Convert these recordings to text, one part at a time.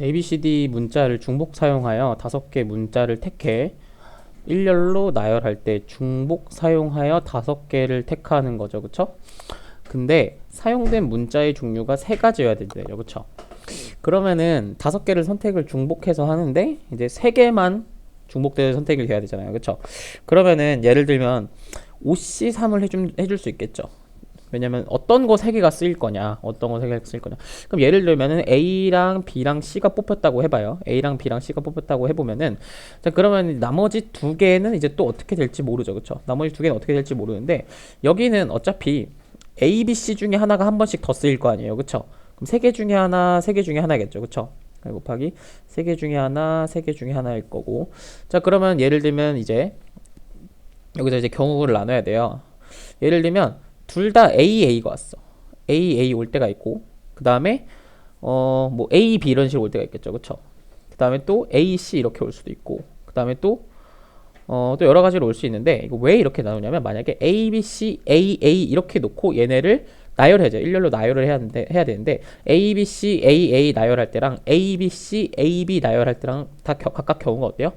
ABCD 문자를 중복 사용하여 다섯 개 문자를 택해 일렬로 나열할 때 중복 사용하여 다섯 개를 택하는 거죠, 그쵸? 근데 사용된 문자의 종류가 세 가지여야 된대요, 그쵸? 그러면은 다섯 개를 선택을 중복해서 하는데 이제 세 개만 중복돼서 선택이 돼야 되잖아요, 그쵸? 그러면은 예를 들면 OC3을 해줌, 해줄 수 있겠죠. 왜냐면 어떤 거 세 개가 쓰일 거냐, 어떤 거 세 개가 쓰일 거냐. 그럼 예를 들면은 A랑 B랑 C가 뽑혔다고 해봐요. A랑 B랑 C가 뽑혔다고 해보면은 자 그러면 나머지 두 개는 이제 또 어떻게 될지 모르죠, 그렇죠? 나머지 두 개는 어떻게 될지 모르는데 여기는 어차피 A, B, C 중에 하나가 한 번씩 더 쓰일 거 아니에요, 그렇죠? 그럼 세 개 중에 하나, 세 개 중에 하나겠죠, 그렇죠? 곱하기 세 개 중에 하나, 세 개 중에 하나일 거고. 자 그러면 예를 들면 이제 여기서 이제 경우를 나눠야 돼요. 예를 들면 둘 다 A, A가 왔어. A, A 올 때가 있고, 그 다음에, 어, 뭐, A, B 이런 식으로 올 때가 있겠죠. 그쵸? 그 다음에 또 A, C 이렇게 올 수도 있고, 그 다음에 또, 어, 또 여러 가지로 올 수 있는데, 이거 왜 이렇게 나누냐면, 만약에 A, B, C, A, A 이렇게 놓고 얘네를 나열해줘. 일렬로 나열을 해야 되는데, 해야 되는데, A, B, C, A, A 나열할 때랑 A, B, C, A, B 나열할 때랑 다 겨, 각각 경우가 어때요?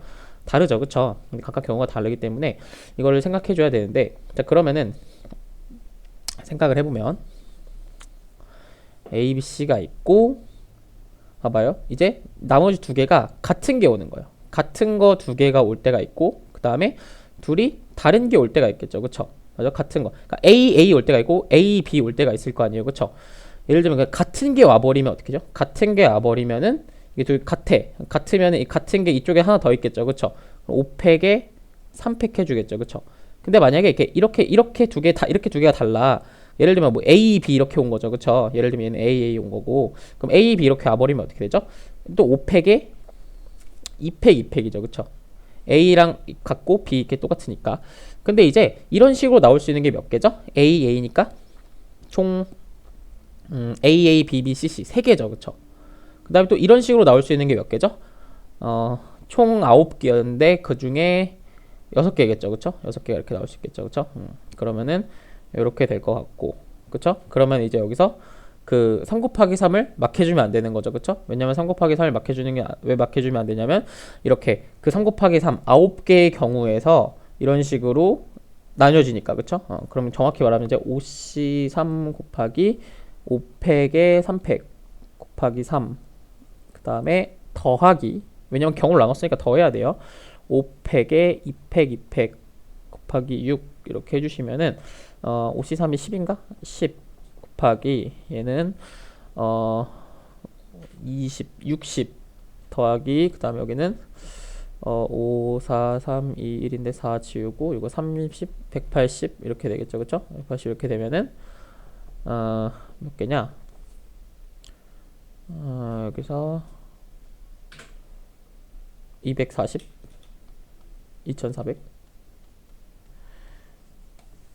다르죠. 그쵸? 각각 경우가 다르기 때문에 이거를 생각해 줘야 되는데, 자, 그러면은, 생각을 해보면 A, B, C가 있고 봐봐요. 이제 나머지 두 개가 같은 게 오는 거예요. 같은 거 두 개가 올 때가 있고 그 다음에 둘이 다른 게 올 때가 있겠죠. 그쵸? 맞아? 같은 거. 그러니까 A, A 올 때가 있고 A, B 올 때가 있을 거 아니에요. 그쵸? 예를 들면 그 같은 게 와버리면 어떻게 죠 같은 게 와버리면은 이게 둘 같아. 같으면 이 같은 게 이쪽에 하나 더 있겠죠. 그쵸? 5팩에 3팩 해주겠죠. 그쵸? 근데 만약에 이렇게 이렇게 이렇게 두 개 다 이렇게 두 개가 달라. 예를 들면 뭐 A, B 이렇게 온 거죠. 그쵸? 예를 들면 A, A 온 거고. 그럼 A, B 이렇게 와 버리면 어떻게 되죠? 또 5팩에 2팩, 2팩이죠. 그쵸? A랑 같고 B 이렇게 똑같으니까. 근데 이제 이런 식으로 나올 수 있는 게 몇 개죠? A, A니까 총 음, A, A, B, B, C, C 세 개죠. 그쵸? 그 다음에 또 이런 식으로 나올 수 있는 게 몇 개죠? 어, 총 9개였는데 그 중에 6개겠죠. 그쵸? 6개가 이렇게 나올 수 있겠죠. 그쵸? 음, 그러면은 이렇게 될 것 같고 그쵸? 그러면 이제 여기서 그 3 곱하기 3을 막 해주면 안 되는 거죠 그쵸? 왜냐면 3 곱하기 3을 막 해주는 게 왜 막 해주면 안 되냐면 이렇게 그 3 곱하기 3 9개의 경우에서 이런 식으로 나뉘어지니까 그쵸? 어, 그러면 정확히 말하면 이제 5C 3 곱하기 5팩에 3팩 곱하기 3 그 다음에 더하기 왜냐면 경우를 나눴으니까 더해야 돼요 5팩에 2팩 2팩 곱하기 6 이렇게 해주시면은 어, 5C3이 10인가? 10 곱하기 얘는 어, 20, 60 더하기 그 다음에 여기는 어, 5, 4, 3, 2, 1인데 4 지우고 이거 30, 180 이렇게 되겠죠 그쵸? 180 이렇게 되면은 어, 몇 개냐? 어, 여기서 240 2400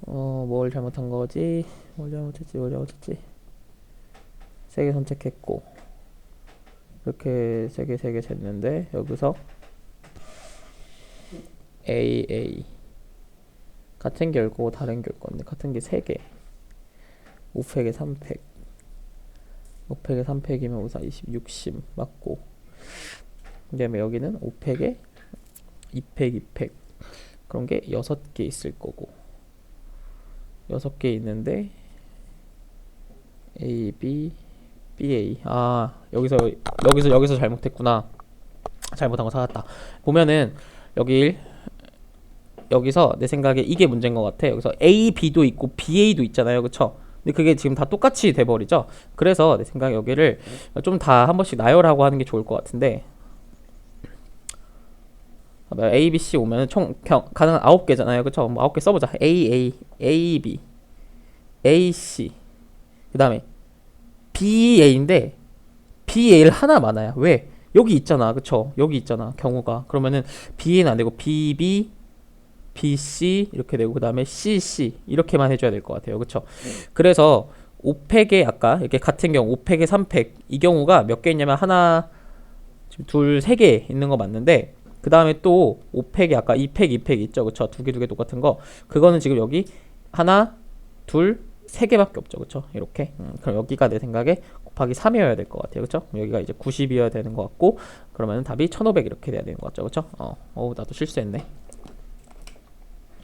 어, 뭘 잘못한 거지? 뭘 잘못했지? 뭘 잘못했지? 세 개 선택했고 이렇게 세 개 세 개 쟀는데 여기서 A A 같은 게 올고 다른 게올 건데 같은 게 세 개. 5팩에 3팩. 5팩에 3팩이면 5, 4, 20, 60 맞고 그다음에 여기는 5팩에 2팩, 2팩. 그런 게 6개 있을 거고. 여섯 개 있는데 A, B, BA 아 여기서 여기서 여기서 잘못했구나. 잘못한 거 찾았다. 보면은 여기 여기서 내 생각에 이게 문제인 것 같아. 여기서 A, B도 있고 BA도 있잖아요. 그쵸? 근데 그게 지금 다 똑같이 돼버리죠? 그래서 내 생각에 여기를 좀 다 한 번씩 나열하고 하는 게 좋을 것 같은데 A, B, C 오면은 총 경, 가능한 아홉 개잖아요. 그쵸? 뭐 아홉 개 써보자. A, A, A, B, A, C. 그 다음에 B, A인데 B, A를 하나 많아요. 왜? 여기 있잖아. 그쵸? 여기 있잖아. 경우가. 그러면은 B, A는 안 되고 B, B, B, C 이렇게 되고 그 다음에 C, C 이렇게만 해줘야 될 것 같아요. 그쵸? 그래서 5팩에 아까 이렇게 같은 경우 5팩에 3팩 이 경우가 몇 개 있냐면 하나 둘, 세 개 있는 거 맞는데 그 다음에 또 5팩이 아까 2팩, 2팩 있죠. 그쵸? 두 개, 두 개 똑같은 거. 그거는 지금 여기 하나, 둘, 세 개밖에 없죠. 그쵸? 이렇게. 음, 그럼 여기가 내 생각에 곱하기 3이어야 될 것 같아요. 그렇죠? 여기가 이제 90이어야 되는 것 같고 그러면 답이 1500 이렇게 돼야 되는 것 같죠. 그렇죠? 어, 어 나도 실수했네.